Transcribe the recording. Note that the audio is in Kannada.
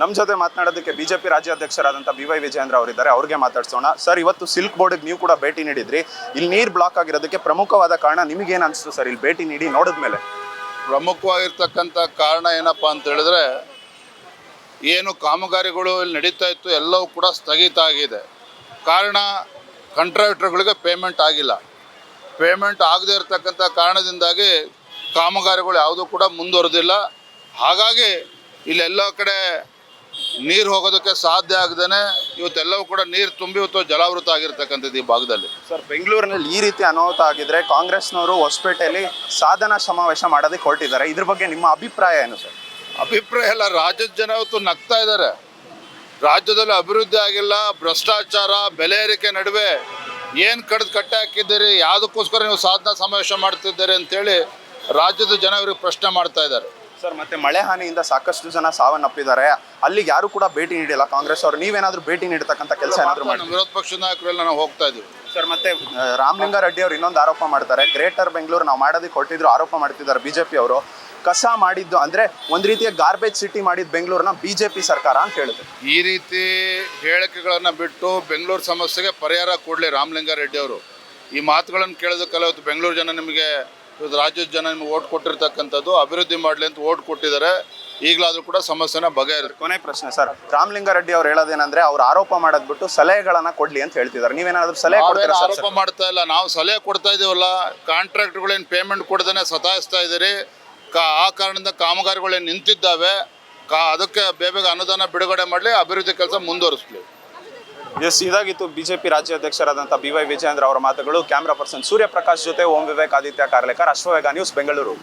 ನಮ್ಮ ಜೊತೆ ಮಾತನಾಡೋದಕ್ಕೆ ಬಿಜೆಪಿ ರಾಜ್ಯಾಧ್ಯಕ್ಷರಾದಂಥ ಬಿ ವೈ ವಿಜಯೇಂದ್ರ ಅವರಿದ್ದಾರೆ, ಅವ್ರಿಗೆ ಮಾತಾಡ್ಸೋಣ. ಸರ್, ಇವತ್ತು ಸಿಲ್ಕ್ ಬೋರ್ಡ್ಗೆ ನೀವು ಕೂಡ ಭೇಟಿ ನೀಡಿದ್ರಿ. ಇಲ್ಲಿ ನೀರು ಬ್ಲಾಕ್ ಆಗಿರೋದಕ್ಕೆ ಪ್ರಮುಖವಾದ ಕಾರಣ ನಿಮಗೇನು ಅನಿಸ್ತು ಸರ್, ಇಲ್ಲಿ ಭೇಟಿ ನೀಡಿ ನೋಡಿದ್ಮೇಲೆ? ಪ್ರಮುಖವಾಗಿರ್ತಕ್ಕಂಥ ಕಾರಣ ಏನಪ್ಪ ಅಂತ ಹೇಳಿದ್ರೆ, ಏನು ಕಾಮಗಾರಿಗಳು ಇಲ್ಲಿ ನಡೀತಾ ಇತ್ತು, ಎಲ್ಲವೂ ಕೂಡ ಸ್ಥಗಿತ ಆಗಿದೆ. ಕಾರಣ ಕಾಂಟ್ರಾಕ್ಟರ್ಗಳಿಗೆ ಪೇಮೆಂಟ್ ಆಗಿಲ್ಲ. ಪೇಮೆಂಟ್ ಆಗದೇ ಇರತಕ್ಕಂಥ ಕಾರಣದಿಂದಾಗಿ ಕಾಮಗಾರಿಗಳು ಯಾವುದೂ ಕೂಡ ಮುಂದುವರೆದಿಲ್ಲ. ಹಾಗಾಗಿ ಇಲ್ಲೆಲ್ಲ ಕಡೆ ನೀರು ಹೋಗೋದಕ್ಕೆ ಸಾಧ್ಯ ಆಗದೇ ಇವತ್ತೆಲ್ಲವೂ ಕೂಡ ನೀರು ತುಂಬಿ ಇವತ್ತು ಜಲಾವೃತ ಆಗಿರ್ತಕ್ಕಂಥದ್ದು ಈ ಭಾಗದಲ್ಲಿ. ಸರ್ ಬೆಂಗಳೂರಿನಲ್ಲಿ ಈ ರೀತಿ ಅನಾಹುತ ಆಗಿದ್ರೆ ಕಾಂಗ್ರೆಸ್ನವರು ಹೊಸಪೇಟೆಯಲ್ಲಿ ಸಾಧನಾ ಸಮಾವೇಶ ಮಾಡೋದಕ್ಕೆ ಹೊರಟಿದ್ದಾರೆ. ಇದ್ರ ಬಗ್ಗೆ ನಿಮ್ಮ ಅಭಿಪ್ರಾಯ ಏನು ಸರ್? ಅಭಿಪ್ರಾಯ ಎಲ್ಲ ರಾಜ್ಯದ ಜನ ಇವತ್ತು ನಗ್ತಾ ಇದ್ದಾರೆ. ರಾಜ್ಯದಲ್ಲಿ ಅಭಿವೃದ್ಧಿ ಆಗಿಲ್ಲ ಭ್ರಷ್ಟಾಚಾರ ಬೆಲೆ ಏರಿಕೆ ನಡುವೆ ಏನು ಕಡ್ದು ಕಟ್ಟೆ ಹಾಕಿದ್ದೀರಿ ಯಾವುದಕ್ಕೋಸ್ಕರ ನೀವು ಸಾಧನಾ ಸಮಾವೇಶ ಮಾಡ್ತಿದ್ದೀರಿ ಅಂತೇಳಿ ರಾಜ್ಯದ ಜನ ಇವ್ರಿಗೆ ಪ್ರಶ್ನೆ ಮಾಡ್ತಾ ಇದ್ದಾರೆ. ಸರ್ ಮತ್ತೆ ಮಳೆ ಹಾನಿಯಿಂದ ಸಾಕಷ್ಟು ಜನ ಸಾವನ್ನಪ್ಪಿದ್ದಾರೆ. ಅಲ್ಲಿಗೆ ಯಾರು ಕೂಡ ಭೇಟಿ ನೀಡಿಲ್ಲ ಕಾಂಗ್ರೆಸ್ ಅವರು. ನೀವೇನಾದ್ರೂ ಭೇಟಿ ನೀಡತಕ್ಕಂಥ ಕೆಲಸ ಏನಾದರೂ ಮಾಡಿ ನಮ್ಮ ವಿರೋಧ ಪಕ್ಷದ ನಾಯಕರೆಲ್ಲ ನಾವು ಹೋಗ್ತಾ ಇದ್ದೀವಿ. ಸರ್ ಮತ್ತೆ ರಾಮಲಿಂಗಾರೆಡ್ಡಿ ಅವರು ಇನ್ನೊಂದು ಆರೋಪ ಮಾಡ್ತಾರೆ. ಗ್ರೇಟರ್ ಬೆಂಗಳೂರು ನಾವು ಮಾಡೋದಕ್ಕೆ ಹೊರಟಿದ್ರು ಆರೋಪ ಮಾಡ್ತಿದ್ದಾರೆ ಬಿಜೆಪಿ ಅವರು. ಕಸ ಮಾಡಿದ್ದು ಅಂದ್ರೆ ಒಂದ್ ರೀತಿಯ ಗಾರ್ಬೇಜ್ ಸಿಟಿ ಮಾಡಿದ ಬೆಂಗಳೂರನ್ನ ಬಿಜೆಪಿ ಸರ್ಕಾರ ಅಂತ ಹೇಳಿದ್ರು ಈ ರೀತಿ ಹೇಳಿಕೆಗಳನ್ನು ಬಿಟ್ಟು ಬೆಂಗಳೂರು ಸಮಸ್ಯೆಗೆ ಪರಿಹಾರ ಕೊಡಲಿ ರಾಮಲಿಂಗಾರೆಡ್ಡಿ ಅವರು. ಈ ಮಾತುಗಳನ್ನು ಕೇಳೋದಕ್ಕೆಲ್ಲ ಇವತ್ತು ಬೆಂಗಳೂರು ಜನ ನಿಮಗೆ ಇವತ್ತು ರಾಜ್ಯದ ಜನ ನಿಮ್ಗೆ ಓಟ್ ಕೊಟ್ಟಿರ್ತಕ್ಕಂಥದ್ದು ಅಭಿವೃದ್ಧಿ ಮಾಡಲಿ ಅಂತ ಓಟ್ ಕೊಟ್ಟಿದ್ದಾರೆ. ಈಗಲಾದರೂ ಕೂಡ ಸಮಸ್ಯೆನ ಬಗೆಹರಿಸಿ ಕೊನೆ ಪ್ರಶ್ನೆ ಸರ್. ರಾಮಲಿಂಗಾರೆಡ್ಡಿ ಅವ್ರು ಹೇಳೋದೇನಂದ್ರೆ ಅವ್ರು ಆರೋಪ ಮಾಡೋದ್ ಬಿಟ್ಟು ಸಲಹೆಗಳನ್ನ ಕೊಡ್ಲಿ ಅಂತ ಹೇಳ್ತಿದ್ದಾರೆ. ನೀವೇನಾದ್ರೂ ಸಲಹೆ ಕೊಡ್ತೀರಾ ಸರ್? ಆರೋಪ ಮಾಡ್ತಾ ಇಲ್ಲ. ನಾವು ಸಲಹೆ ಕೊಡ್ತಾ ಇದೀವಲ್ಲ. ಕಾಂಟ್ರಾಕ್ಟ್ಗಳೇನು ಪೇಮೆಂಟ್ ಕೊಡ್ದೇ ಸತಾಯಿಸ್ತಾ ಇದ್ದೀರಿ ಕಾ ಆ ಕಾರಣದಿಂದ ಕಾಮಗಾರಿಗಳೇನು ನಿಂತಿದ್ದಾವೆ. ಕಾ ಅದಕ್ಕೆ ಬೇಬೇಗ ಬೇಗ ಅನುದಾನ ಬಿಡುಗಡೆ ಮಾಡಲಿ ಅಭಿವೃದ್ಧಿ ಕೆಲಸ ಮುಂದುವರಿಸಲಿ. ಎಸ್ ಇದಾಗಿತ್ತು ಬಿಜೆಪಿ ರಾಜ್ಯಾಧ್ಯಕ್ಷರಾದಂಥ ಬಿ ವೈ ವಿಜಯೇಂದ್ರ ಅವರ ಮಾತುಗಳು. ಕ್ಯಾಮ್ರಾ ಪರ್ಸನ್ ಸೂರ್ಯಪ್ರಕಾಶ್ ಜೊತೆ ಓಂ ವಿವೇಕ್ ಆದಿತ್ಯ ಕಾರ್ಲೇಕರ್ ಅಶ್ವವೇಗ ನ್ಯೂಸ್ ಬೆಂಗಳೂರು.